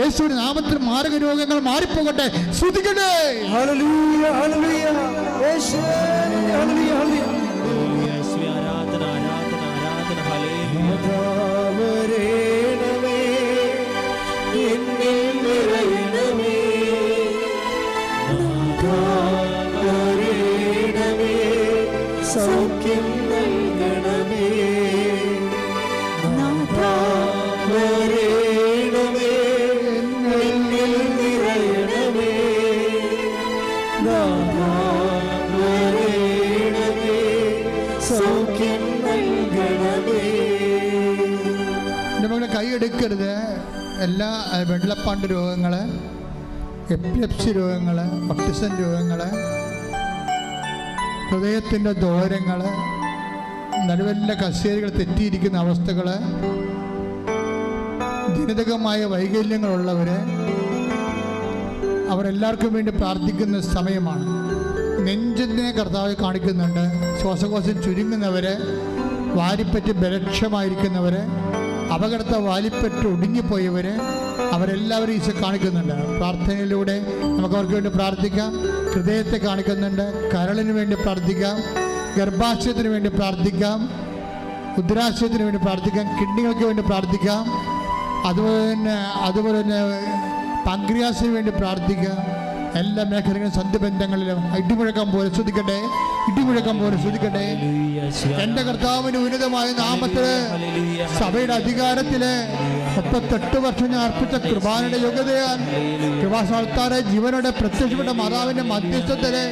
യേശുവിന്റെ നാമത്തിൽ മാരക രോഗങ്ങൾ മാറിപ്പോകട്ടെ. ശ്രുതിക്കട്ടെ ഹല്ലേലൂയ ഹല്ലേലൂയ. യേശുവേ ഹല്ലേലൂയ ഹല്ലേലൂയ. യേശുവേ, ആരാധന ആരാധന ആരാധന വരേണമേ സൗഖ്യം നൽകണമേ. എല്ലാ വെള്ളപ്പാണ്ട് രോഗങ്ങൾ എപ്പിലെപ്സി രോഗങ്ങൾ ഒട്ടിസൻ രോഗങ്ങൾ ഹൃദയത്തിന്റെ ദോരങ്ങൾ നടുവല്ല കസേരകൾ തെറ്റിയിരിക്കുന്ന അവസ്ഥകൾ ജനിതകമായ വൈകല്യങ്ങളുള്ളവർ അവരെല്ലാവർക്കും വേണ്ടി പ്രാർത്ഥിക്കുന്ന സമയമാണ്. നെഞ്ചിനെ കർത്താവ് കാണിക്കുന്നുണ്ട്. ശ്വാസകോശം ചുരുങ്ങുന്നവർ വാരിപ്പറ്റി ബലക്ഷമായിരിക്കുന്നവർ അപകടത്തെ വാലിപ്പെട്ട് ഒടുങ്ങിപ്പോയവർ അവരെല്ലാവരും ഈശോ കാണിക്കുന്നുണ്ട്. പ്രാർത്ഥനയിലൂടെ നമുക്ക് അവർക്ക് വേണ്ടി പ്രാർത്ഥിക്കാം. ഹൃദയത്തെ കാണിക്കുന്നുണ്ട്. കരളിന് വേണ്ടി പ്രാർത്ഥിക്കാം. ഗർഭാശയത്തിന് വേണ്ടി പ്രാർത്ഥിക്കാം. ഉദരാശയത്തിന് വേണ്ടി പ്രാർത്ഥിക്കാം. കിഡ്നികൾക്ക് വേണ്ടി പ്രാർത്ഥിക്കാം. അതുപോലെ തന്നെ അതുപോലെ തന്നെ പങ്ക്രിയാസിന് വേണ്ടി പ്രാർത്ഥിക്കാം. എല്ലാ മേഖലകളിലും സന്ധിബന്ധങ്ങളിലും ഇടിമുഴക്കം പോലെ. ശ്രദ്ധിക്കട്ടെ. ഇടിമുഴക്കം പോലെ ശ്രദ്ധിക്കട്ടെ എന്റെ കർത്താവിന് ഉന്നതമായ നാമത്തിൽ സഭയുടെ അധികാരത്തിൽ മുപ്പത്തെട്ട് വർഷം ഞാൻ അർപ്പിച്ച കൃപാനയുടെ യോഗ്യതയാൽ കൃപാസാൽത്താരെ ജീവനോടെ പ്രത്യക്ഷപ്പെട്ട മാതാവിന്റെ മധ്യസ്ഥത്തിലെ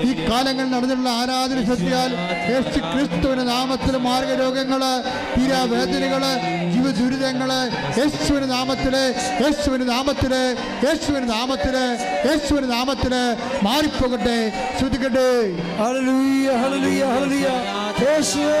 ഈ കാലങ്ങളിൽ നടന്നിട്ടുള്ള ആരാധന ശക്തിയാൽ യേശു ക്രിസ്തുവിന്റെ നാമത്തിൽ മാർഗരോഗങ്ങൾ തീരാവേദനകൾ ജീവദുരിതങ്ങൾ യേശുവിന്റെ നാമത്തിൽ യേശുവിന്റെ നാമത്തിൽ യേശുവിന്റെ നാമത്തിൽ യേശുവിന്റെ നാമത്തിൽ മാറിപ്പോകട്ടെ. ശ്രദ്ധിക്കട്ടെ ഹല്ലേലൂയ ഹല്ലേലൂയ ഹല്ലേലൂയ. യേശുവേ.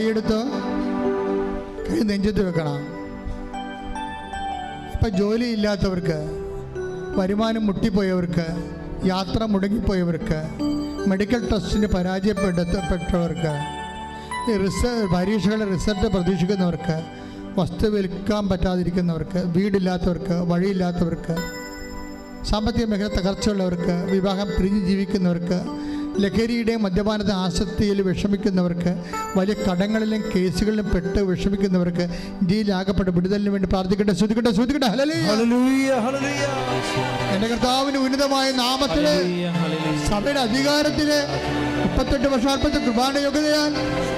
കൈയെടുത്ത് കൈ നെഞ്ചത്ത് വെക്കണം. ഇപ്പം ജോലി ഇല്ലാത്തവർക്ക് വരുമാനം മുട്ടിപ്പോയവർക്ക് യാത്ര മുടങ്ങിപ്പോയവർക്ക് മെഡിക്കൽ ടെസ്റ്റിന് പരാജയപ്പെടുത്തപ്പെട്ടവർക്ക് റിസ പരീക്ഷകളുടെ റിസൾട്ട് പ്രതീക്ഷിക്കുന്നവർക്ക് വസ്തു വിൽക്കാൻ പറ്റാതിരിക്കുന്നവർക്ക് വീടില്ലാത്തവർക്ക് വഴിയില്ലാത്തവർക്ക് സാമ്പത്തിക മേഖല തകർച്ചയുള്ളവർക്ക് വിവാഹം പിരിഞ്ഞ് ജീവിക്കുന്നവർക്ക് ലഹരിയുടെയും മദ്യപാനത്തെ ആസക്തിയിൽ വിഷമിക്കുന്നവർക്ക് വലിയ കടങ്ങളിലും കേസുകളിലും പെട്ട് വിഷമിക്കുന്നവർക്ക് ഇന്ത്യയിലാകപ്പെട്ട് വിടുതലിന് വേണ്ടി പ്രാർത്ഥിക്കട്ടെ. ഹല്ലേലൂയ ഹല്ലേലൂയ എന്റെ കർത്താവിന് ഉന്നതമായ നാമത്തിൽ. സഭയുടെ അധികാരത്തിൽ മുപ്പത്തെട്ട് വർഷാൽപ്പത്തെ കൃപാന യോഗ്യതയാൽ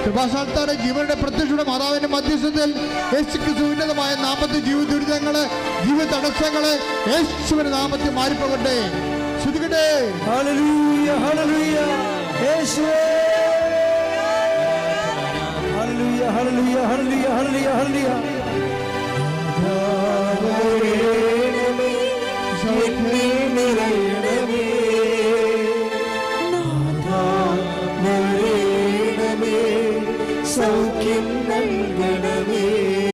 കൃപാസ്ഥാനത്താറ് ജീവനുടെ പ്രത്യക്ഷയുടെ മാതാവിന്റെ മധ്യസ്ഥത്തിൽ യേശു ഉന്നതമായ നാമത്തെ ജീവിത ദുരിതങ്ങൾ ജീവിത തടസ്സങ്ങൾ യേശുവിന്റെ നാമത്തിൽ മാറിപ്പോകട്ടെ ശ്രദ്ധിക്കട്ടെ ഹല്ലേലൂയ ഹല്ലേലൂയ യേശുവേ. Hallelujah hallelujah hallelujah hallelujah hallelujah ദാവരേണമേ ശക്തി നിറയണമേ നാഥാ വരേണമേ സൗഖ്യം